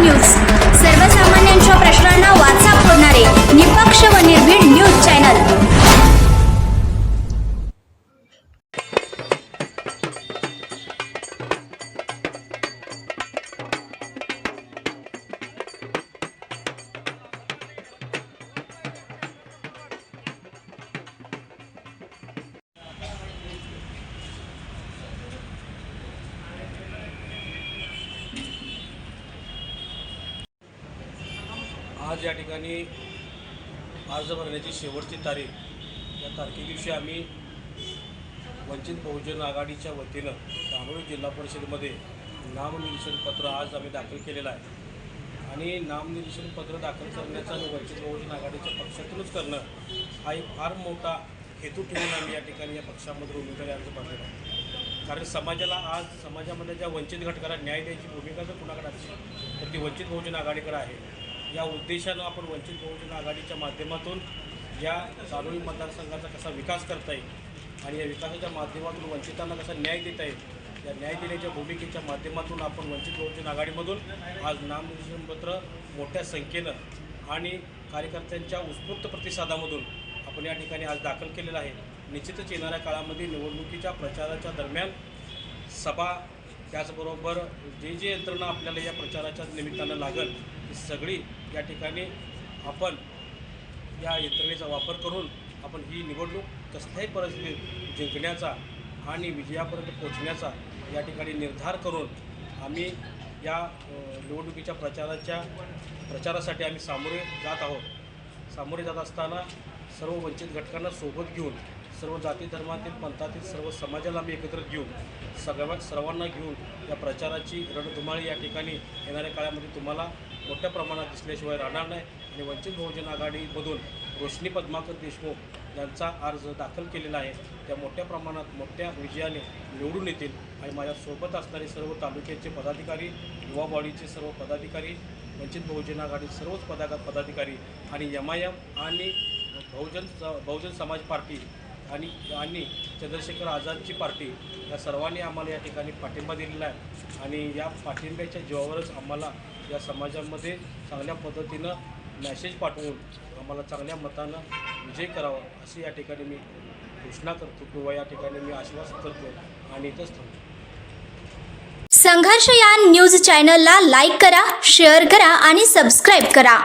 news. आज या ठिकाणी अर्ज भरण्याची शेवटची तारीख या तारखेदिवशी आम्ही वंचित बहुजन आघाडीच्या वतीनं दामोळी जिल्हा परिषदेमध्ये नामनिरीक्षण पत्र आज आम्ही दाखल केलेलं आहे. आणि नामनिरीक्षण पत्र दाखल करण्याचा आणि वंचित बहुजन आघाडीच्या पक्षातूनच करणं हा एक फार मोठा हेतू ठेवून आम्ही या ठिकाणी या पक्षामध्ये उमेदवारी अर्ज भरलेला आहे कारण समाजाला आज समाजामध्ये ज्या वंचित घटकाला न्याय द्यायची भूमिका जर कुणाकडे असेल तर ती वंचित बहुजन आघाडीकडे आहे. या उद्देशानं आपण वंचित बहुजन आघाडीच्या माध्यमातून या चालू मतदारसंघाचा कसा विकास करता येईल आणि या विकासाच्या माध्यमातून वंचितांना कसा न्याय देता येईल या न्याय देण्याच्या भूमिकेच्या माध्यमातून आपण वंचित बहुजन आघाडीमधून आज नामनिर्देशनपत्र मोठ्या संख्येनं आणि कार्यकर्त्यांच्या उत्स्फूर्त प्रतिसादामधून आपण या ठिकाणी आज दाखल केलेलं आहे. निश्चितच येणाऱ्या काळामध्ये निवडणुकीच्या प्रचाराच्या दरम्यान सभा त्याचबरोबर जे जे यंत्रणा आपल्याला या प्रचाराच्या निमित्तानं लागल ती सगळी या ठिकाणी आपण या यंत्रणेचा वापर करून आपण ही निवडणूक कसल्याही परिस्थितीत जिंकण्याचा आणि विजयापर्यंत पोचण्याचा या ठिकाणी निर्धार करून आम्ही या निवडणुकीच्या प्रचाराच्या प्रचारासाठी आम्ही सामोरे जात आहोत. सामोरे जात असताना सर्व वंचित घटकांना सोबत घेऊन सर्व जाती धर्मातील पंथातील सर्व समाजाला आम्ही एकत्र घेऊन सगळ्या सर्वांना घेऊन या प्रचाराची रणधुमाळी या ठिकाणी येणाऱ्या काळामध्ये तुम्हाला मोठ्या प्रमाणात दिसल्याशिवाय राहणार नाही. आणि वंचित बहुजन आघाडीमधून रोशनी पद्माकर देशमुख यांचा अर्ज दाखल केलेला आहे. त्या मोठ्या प्रमाणात मोठ्या विजयाने निवडून येतील. आणि माझ्यासोबत असणारे सर्व तालुक्याचे पदाधिकारी युवा बॉडीचे सर्व पदाधिकारी वंचित बहुजन आघाडी सर्वच पदाका पदाधिकारी आणि एम आय एम आणि बहुजन स- बहुजन समाज पार्टी आणि आणि चंद्रशेखर आझादची पार्टी या सर्वांनी आम्हाला या ठिकाणी पाठिंबा दिलेला आहे. आणि या पाठिंब्याच्या जीवावरच आम्हाला या समाजामध्ये चांगल्या पद्धतीनं मॅसेज पाठवून आम्हाला चांगल्या मतानं विजय करावा अशी या ठिकाणी मी घोषणा करतो किंवा या ठिकाणी मी आश्वास करतो आणि इथंच थांबतो. संघर्ष या न्यूज चॅनलला लाईक करा शेअर करा आणि सबस्क्राईब करा.